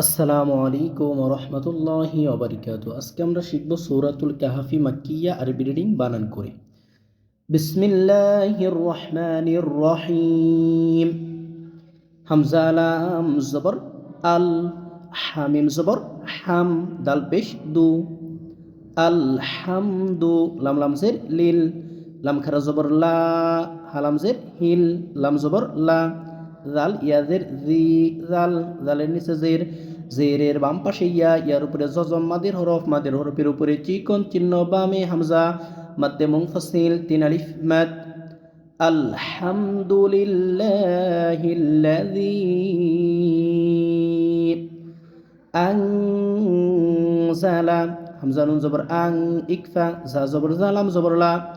আসসালামু আলাইকুম রহমতুল্লাহি অবরিকাত আজকে আমরা শিখব সৌরাতুল কাহাফি মাক্কিয়া আরবি রিডিং বানান করে। বিসমিল্লাহির রহমানির রহিম। হামজা, লাম, জবর, আল, হামিম, জবর, হাম, দাল, পেশ, দু। আল হামদু লাম লামজের লিল। লাম, খারা, জবর, লা। হালাম, জের, হিল। লাম, জবর, লা। জাল ইয়াজের জি। জাল, জালের নিচে, জের। জেরের বাম পাশে ইয়া, ইয়ার উপরে জজম, মাদের হরফ, মাদের হরফের উপরে চিকন চিহ্ন, বামে হামজা, মাদ্দে মুংফাসিল তিন আলিফ, মাদ। আলহামদুলিল্লাহিল্লাযী আনজালা। হামজা, নুন, জবর, আং, ইকফা, জা, জবর জালাম জবর, লা।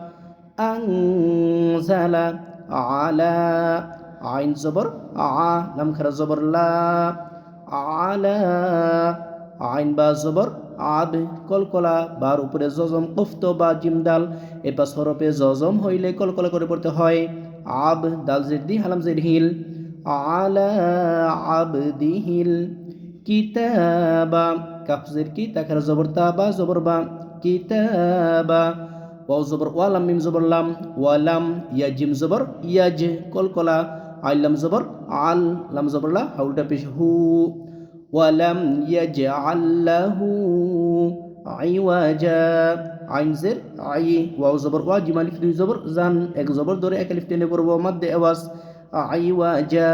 আনজালা, আলা, আইন, জবর, আ, লাম, খারা, জবর, লা। আলা, আইন বা জবর আব কলকলা, বার উপরে জজম কফত বা জিমদাল এ পাশ হরফে জজম হইলে কলকলা করে পড়তে হয়। আব, দাল জেদি হালাম জেদ হিল। আলা আবদিহিল কিতাবা কাফজের কি তাখার জবর তা বা জবর বা। কিতাবা, ওয়াও জবর, ওয়ালাম, মিম জবর লাম, ওয়ালাম, ইয়াজিম জবর, ইয়াজ, কলকলা। আইলাম জবর, আল লাম জবর লা হাউলটা পেশ হু। ওয়ালাম ইয়াজআল্লাহু আইওয়াজা। আইন জের আই, ওয়াও জবর, ওয়া জিম আলিফ দুই জবর, জান এক জবর ধরে এক আলিফ টেনে পড়ব মাদ্দে আওয়াজ। আইওয়াজা।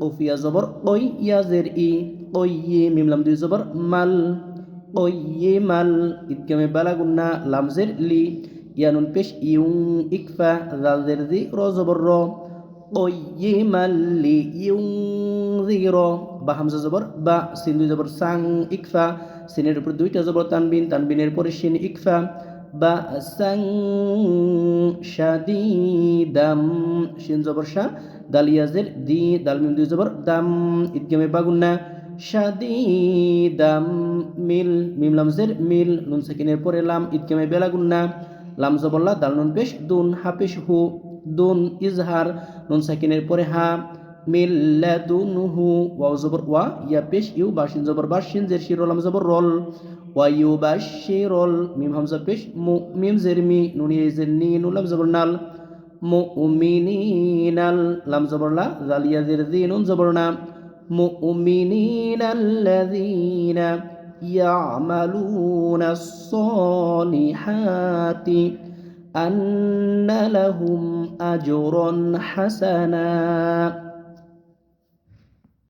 কফিয়া জবর, ওই ইয়া জের ই, ওই মিম লাম দুই জবর, মাল, ওই মাল। ইদগামে বালাগুন্না লাম জের লি, ইয়ানুন পেশ ইউং, ইকফা, জাল জের জি, র জবর, র। قيما لينذر বা হামজা জবর বা সিন দুই জবর সাং ইকফা সিনের উপর দুইটা জবর তানবিন তানবিনের পরে সিন ইকফা বা সাং শাদিদাম সিন জবর শাহ দালিয়াজের দি দালমিম দুই জবর দাম ইদগামে বাগুন্না শাদিদাম মিল মিম লামজের মিল নুন সাকিনের পরে লাম ইদগামে বেলাগুন্না লাম জবল্লা দাল নুন পেশ দুন হাফেশ হু দুন ইজহার নুন সাকিনের পরে হা মিল্লাদুনহু ওয়াও জবর ওয়া ইয়া পেশ ইউ বাসিন জবর বাসিন জের শিরলাম জবর রল ওয়া ইউ বাশিরল মিম হামজা পেশ মু মিম জের মি নুনি জের নি নুলাম জবর নাল মুমিনিনাল লাম জবর লা জালিয়া জের জি নুন জবর না মুমিনিনাল্লাযীনা ইয়ামালুনা الصالحات أن لهم أجر حسنا.